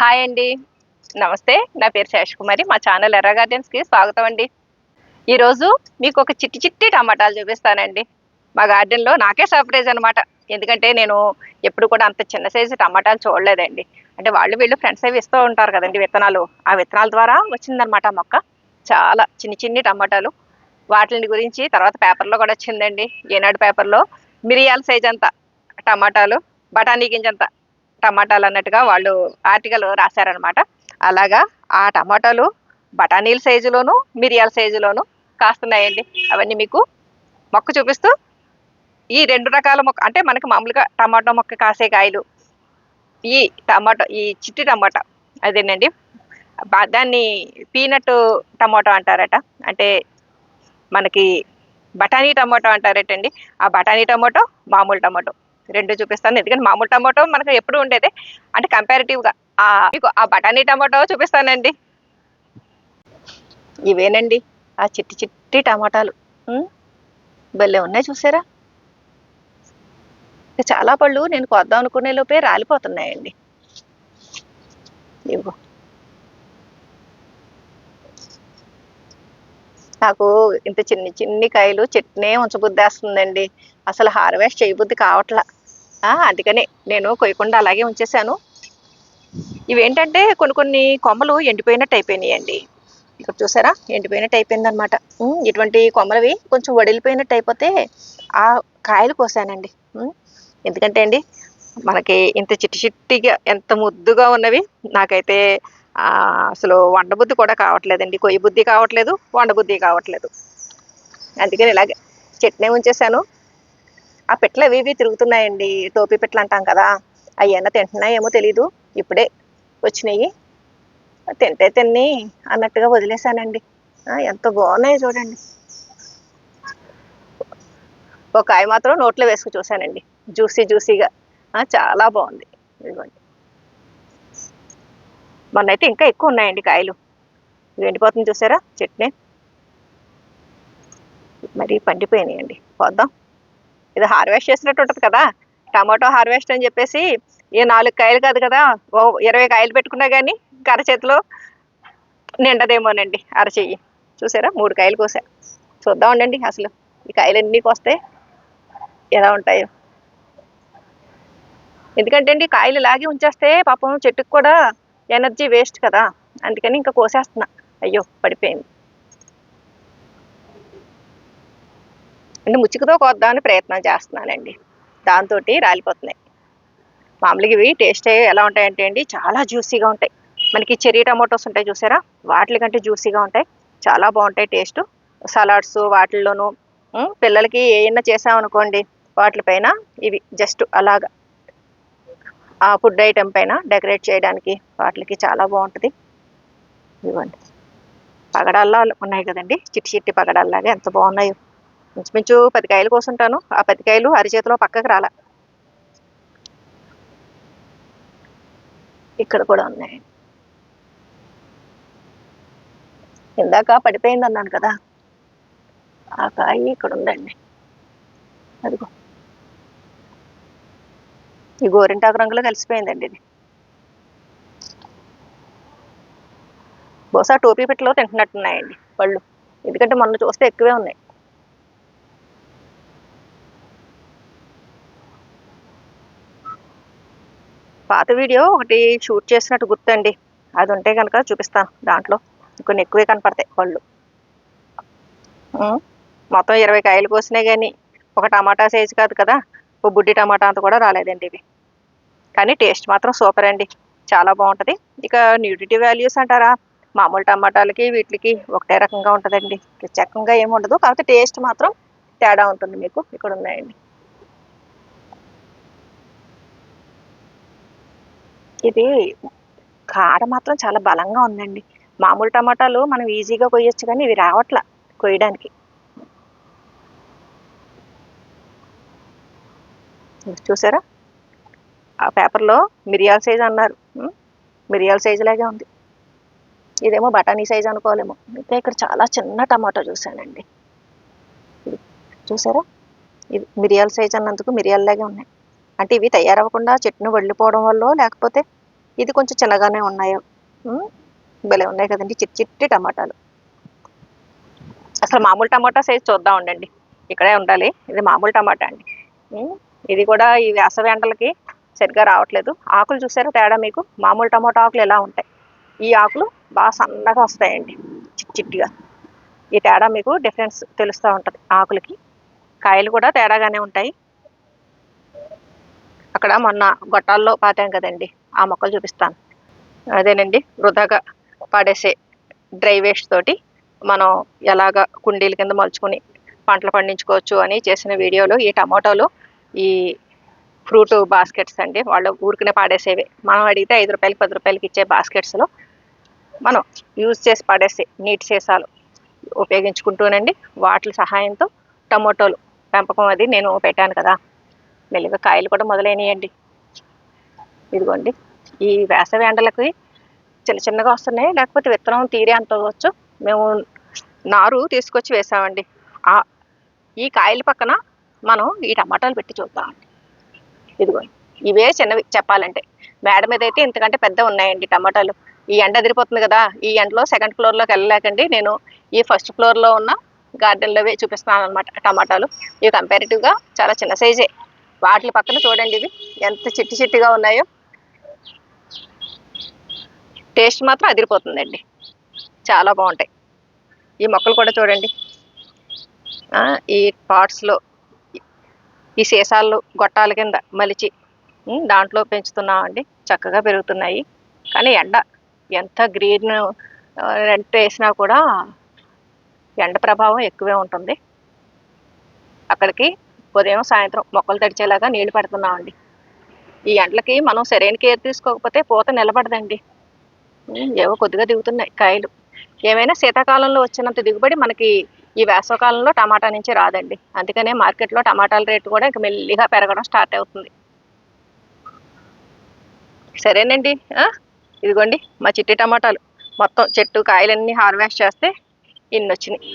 Hi అండి. నమస్తే. నా పేరు శేష్ కుమారి. మా ఛానల్ ఎర్ర గార్డెన్స్కి స్వాగతం అండి. ఈరోజు మీకు ఒక చిట్టి చిట్టి టమాటాలు చూపిస్తానండి. మా గార్డెన్లో నాకే సర్ప్రైజ్ అనమాట ఎందుకంటే నేను ఎప్పుడు కూడా అంత చిన్న సైజు టమాటాలు చూడలేదండి. అంటే వాళ్ళు వీళ్ళు ఫ్రెండ్స్ అవి ఇస్తూ ఉంటారు కదండి విత్తనాలు. ఆ విత్తనాల ద్వారా వచ్చిందనమాట ఆ మొక్క. చాలా చిన్ని చిన్ని టమాటాలు. వాటిని గురించి తర్వాత పేపర్లో కూడా వచ్చిందండి. ఏనాడు పేపర్లో మిరియాల సైజ్ అంతా టమాటాలు బఠానీ గింజంత టమాటాలు అన్నట్టుగా వాళ్ళు ఆర్టికల్ రాశారనమాట అలాగా ఆ టమాటాలు బఠానీల సైజులోను మిరియాల సైజులోను కాస్తున్నాయండి. అవన్నీ మీకు మొక్క చూపిస్తూ ఈ రెండు రకాల మొక్క అంటే మనకి మామూలుగా టమాటో మొక్క కాసే కాయలు ఈ టమాటో ఈ చిట్టి టమాటా అదేనండి. దాన్ని పీనట్ టమాటో అంటారట. అంటే మనకి బఠానీ టమాటో అంటారటండి. ఆ బఠానీ టమాటో మామూలు టమాటో. రెండు చూపిస్తాను. ఎందుకంటే మామూలు టమాటో మనకు ఎప్పుడు ఉండేది. అంటే కంపారిటివ్గా ఆ మీకు ఆ బఠానీ టమాటో చూపిస్తానండి. ఇవేనండి. ఆ చిట్టి చిట్టి టమాటాలు. భలే ఉన్నాయి చూసారా? చాలా పళ్ళు నేను కొద్దాం అనుకునే లోపే రాలిపోతున్నాయండి. ఇవ్వు. నాకు ఇంత చిన్ని చిన్ని కాయలు చెట్నే ఉంచబుద్దేస్తుందండి అసలు హార్వెస్ట్ చేయబుద్ధి కావట్లా. అందుకని నేను కొయ్యకుండా అలాగే ఉంచేసాను ఇవేంటంటే కొన్ని కొన్ని కొమ్మలు ఎండిపోయినట్టు అయిపోయినాయండి. ఇక్కడ చూసారా? ఎండిపోయినట్టు అయిపోయింది అనమాట ఇటువంటి కొమ్మలవి కొంచెం వడిలిపోయినట్టు అయిపోతే ఆ కాయలు కోసానండి. ఎందుకంటే అండి మనకి ఇంత చిట్టి చిట్టిగా ఎంత ముద్దుగా ఉన్నవి నాకైతే అసలు వండ బుద్ధి కూడా కావట్లేదండి. కొయ్య బుద్ధి కావట్లేదు వండ బుద్ధి కావట్లేదు. అందుకని ఇలాగే చెట్నే ఉంచేసాను ఆ పెట్లు అవి ఇవి తిరుగుతున్నాయండి. టోపీ పెట్లు అంటాం కదా అవన్నీ తింటున్నాయేమో తెలీదు. ఇప్పుడే వచ్చినాయి. తింటే తిన్ని అన్నట్టుగా వదిలేశానండి. ఎంత బాగున్నాయి చూడండి. ఒక కాయ మాత్రం నోట్లో వేసుకు చూశానండి. జ్యూసీ జ్యూసీగా. చాలా బాగుంది. ఇదిగోండి. మొన్న అయితే ఇంకా ఎక్కువ ఉన్నాయండి కాయలు. ఎండిపోతుంది చూసారా? చట్నీ. మరి పండిపోయినాయండి. పోద్దాం. ఇది హార్వెస్ట్ చేసినట్టు ఉంటుంది కదా. టమాటో హార్వెస్ట్ అని చెప్పేసి ఏ నాలుగు కాయలు కాదు కదా ఓ ఇరవై కాయలు పెట్టుకున్నా కానీ కరచేతిలో నిండదేమోనండి అరచెయ్యి చూసారా? మూడు కాయలు కోసా. చూద్దాం ఉండండి అసలు ఈ కాయలు ఎన్ని కోస్తాయి ఎలా ఉంటాయో. ఎందుకంటే అండి కాయలు ఇలాగే ఉంచేస్తే పాపం చెట్టుకు కూడా ఎనర్జీ వేస్ట్ కదా. అందుకని ఇంకా కోసేస్తున్నా. అయ్యో పడిపోయింది. అంటే ముచ్చుకుతో కోద్దామని ప్రయత్నం చేస్తున్నానండి. దాంతో రాలిపోతున్నాయి. మామూలుగా ఇవి టేస్ట్ ఎలా ఉంటాయంటే అండి చాలా జ్యూసీగా ఉంటాయి. మనకి చెరీ టమాటోస్ ఉంటాయి చూసారా? వాటి కంటే జ్యూసీగా ఉంటాయి. చాలా బాగుంటాయి టేస్ట్. సలాడ్స్ వాటిల్లోనూ పిల్లలకి ఏమైనా చేసామనుకోండి వాటిపైన ఇవి జస్ట్ అలాగా ఆ ఫుడ్ ఐటెం పైన డెకరేట్ చేయడానికి వాటికి చాలా బాగుంటుంది. ఇవ్వండి. పగడాల్లో ఉన్నాయి కదండి చిట్టి చిట్టి పగడాల్లాగా ఎంత బాగున్నాయో. ఇంచుమించు పది కాయలు కోసుంటాను. ఆ పది కాయలు అరిచేతిలో పక్కకు రాల. ఇక్కడ కూడా ఉన్నాయి. ఇందాక పడిపోయింది అన్నాను కదా. ఆ కాయ ఇక్కడ ఉందండి. అదిగో. ఈ గోరింటాకు రంగులో కలిసిపోయిందండి ఇది. బహుశా టోపీ పెట్టలో తింటున్నట్టున్నాయండి పళ్ళు. ఎందుకంటే మొన్న చూస్తే ఎక్కువే ఉన్నాయి. పాత వీడియో ఒకటి షూట్ చేసినట్టు గుర్తండి. అది ఉంటే కనుక చూపిస్తాను దాంట్లో. కొన్ని ఎక్కువే కనపడతాయి పళ్ళు. మొత్తం ఇరవై కాయలు కోసినాయి కానీ ఒక టమాటా సైజు కాదు కదా ఓ బుడ్డి టమాటా అంత కూడా రాలేదండి ఇవి. కానీ టేస్ట్ మాత్రం సూపర్ అండి. చాలా బాగుంటుంది. ఇక న్యూట్రిటీ వాల్యూస్ అంటారా? మామూలు టమాటాలకి వీటికి ఒకటే రకంగా ఉంటుందండి. ప్రత్యేకంగా ఏమి ఉండదు. కాకపోతే టేస్ట్ మాత్రం తేడా ఉంటుంది మీకు. ఇక్కడ ఉన్నాయండి. ఇది కాడ మాత్రం చాలా బలంగా ఉందండి. మామూలు టమాటాలు మనం ఈజీగా కొయ్యొచ్చు కానీ ఇవి రావట్లా కొయ్యడానికి. చూసారా? ఆ పేపర్లో మిరియాల సైజ్ అన్నారు. మిరియాల సైజు లాగే ఉంది. ఇదేమో బఠానీ సైజ్ అనుకోలేము అయితే ఇక్కడ చాలా చిన్న టమాటో చూసానండి చూసారా? ఇది మిరియాల సైజ్ అన్నందుకు మిరియాలలాగే ఉన్నాయి. అంటే ఇవి తయారవ్వకుండా చెట్టును వెళ్ళిపోవడం వల్ల లేకపోతే ఇది కొంచెం చిన్నగానే ఉన్నాయి. భలే ఉన్నాయి కదండి. చిట్టి చిట్టి టమాటాలు. అసలు మామూలు టమాటా సైజ్ చూద్దాం ఉండండి. ఇక్కడే ఉండాలి. ఇది మామూలు టమాటా అండి. ఇది కూడా ఈ వేసవి ఎండలకి సరిగ్గా రావట్లేదు. ఆకులు చూసారా తేడా మీకు? మామూలు టమాటా ఆకులు ఎలా ఉంటాయి? ఈ ఆకులు బాగా సన్నగా వస్తాయండి. చిట్టి చిట్టిగా. ఈ తేడా మీకు డిఫరెన్స్ తెలుస్తూ ఉంటుంది. ఆకులకి. కాయలు కూడా తేడాగానే ఉంటాయి. అక్కడ మొన్న గొట్టాల్లో పాతాం కదండి ఆ మొక్కలు చూపిస్తాను. అదేనండి వృధాగా పడేసే డ్రై వేస్ట్ తోటి మనం ఎలాగ కుండీల కింద మలుచుకొని పంటలు పండించుకోవచ్చు అని చేసిన వీడియోలో ఈ టమాటోలు ఈ ఫ్రూట్ బాస్కెట్స్ అండి వాళ్ళు ఊరికనే పాడేసేవి. మనం అడిగితే ఐదు రూపాయలకి పది రూపాయలకి ఇచ్చే బాస్కెట్స్లో మనం యూజ్ చేసి పడేసే నీటి సీసాలు ఉపయోగించుకుంటూనండి. వాటి సహాయంతో టమోటోలు పెంపకం అది నేను పెట్టాను కదా. మెల్లిగా కాయలు కూడా మొదలైనయండి. ఇదిగోండి ఈ వేసవి ఎండలకి చిన్న చిన్నగా వస్తున్నాయి. లేకపోతే విత్తనం తీరే అంత మేము నారు తీసుకొచ్చి వేసామండి. ఆ ఈ కాయల పక్కన మనం ఈ టమాటాలు పెట్టి చూద్దామండి. ఇదిగోండి ఇవే చిన్నవి చెప్పాలంటే. మేడ మీద అయితే ఇంతకంటే పెద్ద ఉన్నాయండి టమాటాలు. ఈ ఎండ అదిరిపోతుంది కదా ఈ ఎండలో సెకండ్ ఫ్లోర్లోకి వెళ్ళలేకండి. నేను ఈ ఫస్ట్ ఫ్లోర్లో ఉన్న గార్డెన్లోవే చూపిస్తున్నాను అనమాట టమాటాలు. ఇవి కంపారిటివ్గా చాలా చిన్న సైజే వాటి పక్కన చూడండి ఇవి ఎంత చిట్టి చిట్టిగా ఉన్నాయో. టేస్ట్ మాత్రం అదిరిపోతుందండి. చాలా బాగుంటాయి. ఈ మొక్కలు కూడా చూడండి. ఈ పాట్స్లో ఈ సీసాలు గొట్టాల కింద మలిచి దాంట్లో పెంచుతున్నామండి. చక్కగా పెరుగుతున్నాయి. కానీ ఎండ ఎంత గ్రీన్ రెంట్ వేసినా కూడా ఎండ ప్రభావం ఎక్కువే ఉంటుంది. అక్కడికి ఉదయం సాయంత్రం మొక్కలు తడిచేలాగా నీళ్ళు పెడుతున్నామండి. ఈ ఎండలకి మనం సరైన కేర్ తీసుకోకపోతే పూత నిలబడదండి. ఏవో కొద్దిగా దిగుతున్నాయి కాయలు. ఏమైనా శీతాకాలంలో వచ్చినంత దిగుబడి మనకి ఈ వేసవకాలంలో టమాటా నుంచి రాదండి. అందుకనే మార్కెట్లో టమాటాల రేటు కూడా ఇంక మెల్లిగా పెరగడం స్టార్ట్ అవుతుంది. సరేనండి ఇదిగోండి మా చిట్టి టమాటాలు. మొత్తం చెట్టు కాయలన్నీ హార్వెస్ట్ చేస్తే ఇన్ని వచ్చినాయి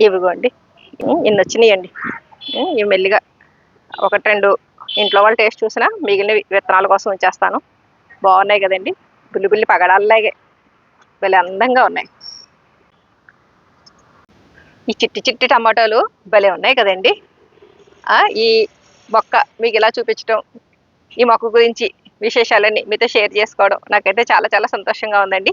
ఇవిగోండి. ఉమ్, ఇన్ని వచ్చినాయండి. ఇవి మెల్లిగా ఒకటి రెండు ఇంట్లో వాళ్ళు టేస్ట్ చూసినా మిగిలిన విత్తనాల కోసం ఉంచేస్తాను బాగున్నాయి కదండి. బుల్లి బుల్లి పగడాల్లాగే భలే అందంగా ఉన్నాయి. ఈ చిట్టి చిట్టి టమాటాలు భలే ఉన్నాయి కదండి. ఆ, ఈ మొక్క మీకు ఇలా చూపించడం ఈ మొక్క గురించి విశేషాలన్నీ మీతో షేర్ చేసుకోవడం నాకైతే చాలా చాలా సంతోషంగా ఉందండి.